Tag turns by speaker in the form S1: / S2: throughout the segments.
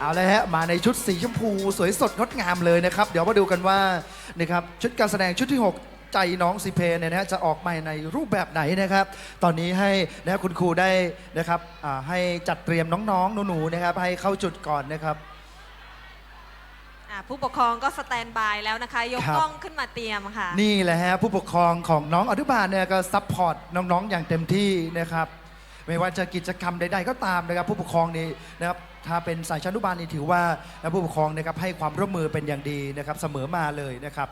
S1: เอาเลยฮะมาในชุดสีชมพูสวยสดงดงามเลยนะครับ เดี๋ยวมาดูกันว่านะครับชุดการแสดงชุดที่ 6 ใจน้องซีเพเนี่ยนะฮะจะออกมาในรูปแบบไหนนะครับ ตอนนี้ให้นะค,คุณครูได้นะครับให้จัดเตรียมน้องๆหนูๆนะครับ ให้เข้าจุดก่อนนะครับ
S2: ผู้ปกครองก็สแตนบายแล้วนะคะ ยกกล้องขึ้นมาเตรียมค่ะ
S1: นี่แหละฮะผู้ปกครองของน้องอนุบาลเนี่ยก็ซัพพอร์ตน้องๆอย่างเต็มที่นะครับ ไม่ว่าจะกิจกรรมใดๆก็ตามนะครับผู้ปกครองนี่นะครับถ้าเป็นสายชั้นอนุบาลนี่ถือว่าผู้ปกครองนะครับให้ความร่วมมือเป็นอย่างดีนะครับเสมอมาเลยนะครับ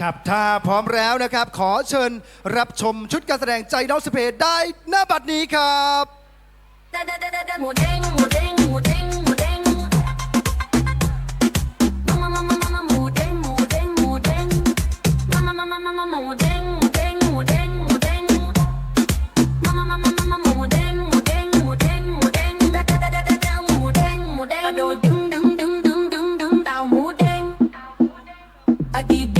S1: ครับถ้าพร้อมแล้วนะครับ ขอเชิญรับชมชุดการแสดงใจน้องสเปรได้หน้าบัดนี้ครับ
S3: Da da da da da, mo ding, mo ding, mo ding, mo ding. Ma ma ma ma ma ma, mo ding, mo ding, mo ding. Ma ma ma ma ma ma, mo ding, mo ding, mo ding, mo ding. Ma ma ma ma ma ma, mo ding, mo ding, mo ding, mo ding. Da da da da da da, mo ding, mo ding. Đồ đứng đứng đứng đứng đứng
S4: đứng tao mo ding. I keep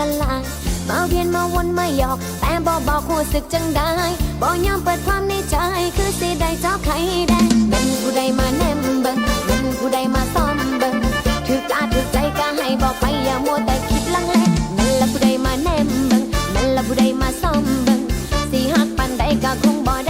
S4: ละลายมาเวียนมาวนไม่หยอก แต่บอบอกหูสึกจังได้บอยอมเปิดความในใจ คือสิได้เจ้าไข่แดงเงินผู้ใดมาแนมเบิ้งเงินผู้ใดมาซ้อมเบิ้งถือกาถือใจก็ให้บอกไปอย่ามัวแต่คิดลังเลเงินละผู้ใดมาแนมเบิ้งเงินละผู้ใดมาซ้อมเบิ้งสิหักปันใดก็คงบอได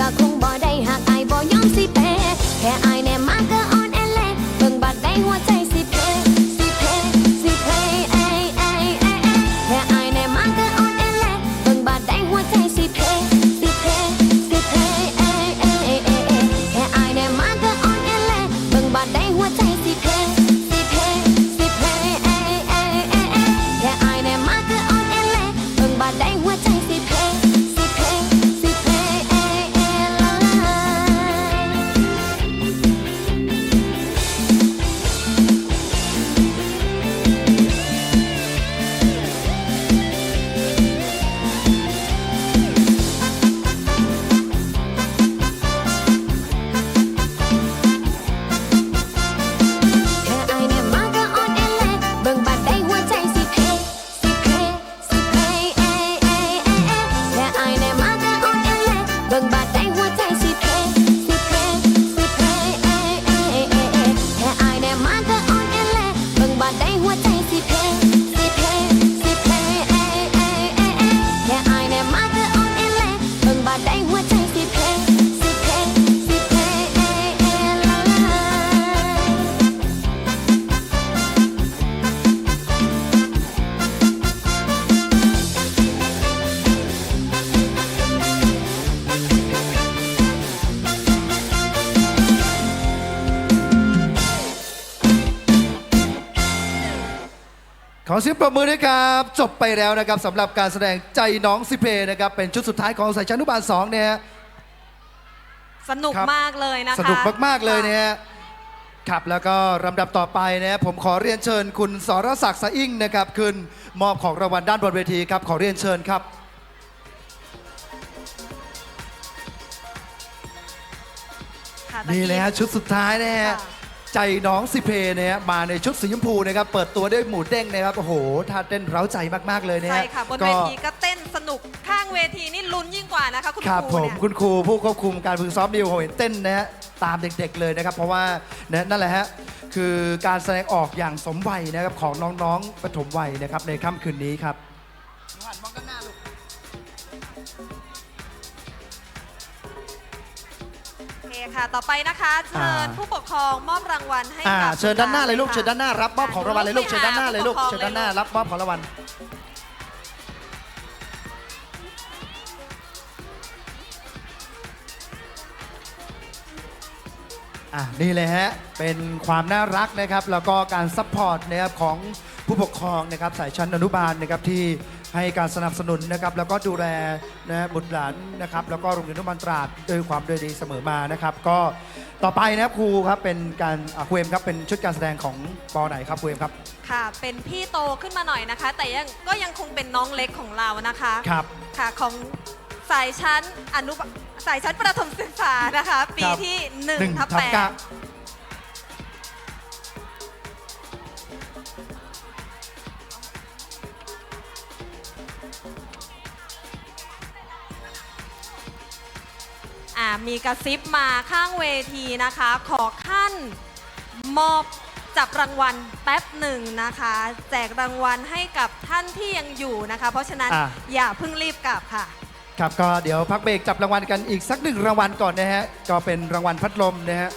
S4: ปั แป
S1: รบมือด้วยครับ จบไปแล้วนะครับสำหรับการแสดงใจน้องสิเพนะครับ เป็นชุดสุดท้ายของสายชั้นอนุบาล2เนี่ย
S2: สนุก
S1: ครับ
S2: มากเลยนะคะ
S1: สนุกมาก ๆ เลย
S2: ค่ะ
S1: เนี่ยครับแล้วก็ลำดับต่อไปนะผมขอเรียนเชิญคุณสรศักดิ์สะอิ่งนะครับขึ้นมอบของรางวัลด้านบนเวทีครับ ขอเรียนเชิญครับ
S2: ค่ะตะ
S1: นี่
S2: กี้
S1: เลยฮะชุดสุดท้ายนะฮะ
S2: ค่ะ
S1: ใจน้องสิเพเนี่ยฮะมาในชุดสีชมพูนะครับเปิดตัวด้วยหมูเด้งนะครับโอ้โหท่าเต้นเร้าใจมากๆเลยเนี่ย
S2: ใช่ค่ะบน
S1: ก็
S2: เวทีก็เต้นสนุกข้างเวทีนี่ลุ้นยิ่งกว่านะคะคุณ
S1: ครับ
S2: ค
S1: ผ
S2: รู
S1: ม
S2: เนี่ย
S1: คุณครูผู้ควบคุมการฝึกซ้อมดิวผมเห็นเต้นนะฮะตามเด็กๆเลยนะครับ เพราะว่านะนั่นแหละฮะคือการแสดงออกอย่างสมวัยนะครับของน้องๆปฐมวัยนะครับในค่ำคืนนี้ครับ
S2: คค่ะ ต่อไปนะคะเชิญ
S1: อ่า
S2: ผู้ปกครองมอบรางวัลให้
S1: อ่า
S2: กับ
S1: เชิญด้านหน้าเลยลูก
S2: ค่ะ
S1: เชิญด้านหน้ารับมอบของรางวัลเลยลูกเชิญด้านหน้าเลยลูกเชิญด้านหน้ารับมอบของรางวัลอะนี่เลยฮะเป็นความน่ารักนะครับแล้วก็การซัพพอร์ตนะครับของผู้ปกครองนะครับสายชั้นอนุบาลนะครับที่ ให้การสนับสนุนนะครับแล้วก็ดูแลนะบุตรหลานนะครับแล้วก็โรงเรียนอนุบาลตราดด้วยความด้วยดีเสมอมานะครับ ก็ต่อไปนะครับครูครับเป็นการอะครูเอ็มครับเป็นชุดการแสดงของปอไหนครับครูเอ็มครับ
S2: ค่ะ เป็นพี่โตขึ้นมาหน่อยนะคะ แต่ยังก็ยังคงเป็นน้องเล็กของเรานะคะ
S1: ครับ
S2: ค่ะของสายชั้นอนุบสายชั้นประถมศึกษานะคะ ปี
S1: ครับ
S2: ที่
S1: หนึ่ง
S2: 1ทับ
S1: ทับเก้า
S2: อ่ามีกระซิบมาข้างเวทีนะคะ ขอขั้นมอบจับรางวัลแป๊บหนึ่งนะคะ แจกรางวัลให้กับท่านที่ยังอยู่นะคะ เพราะฉะนั้น
S1: อะ
S2: อย่าเพิ่งรีบกลับค่ะ
S1: ครับก็เดี๋ยวพักเบรกจับรางวัลกันอีกสักหนึ่งรางวัลก่อนนะฮะก็เป็นรางวัลพัดลมนะฮะ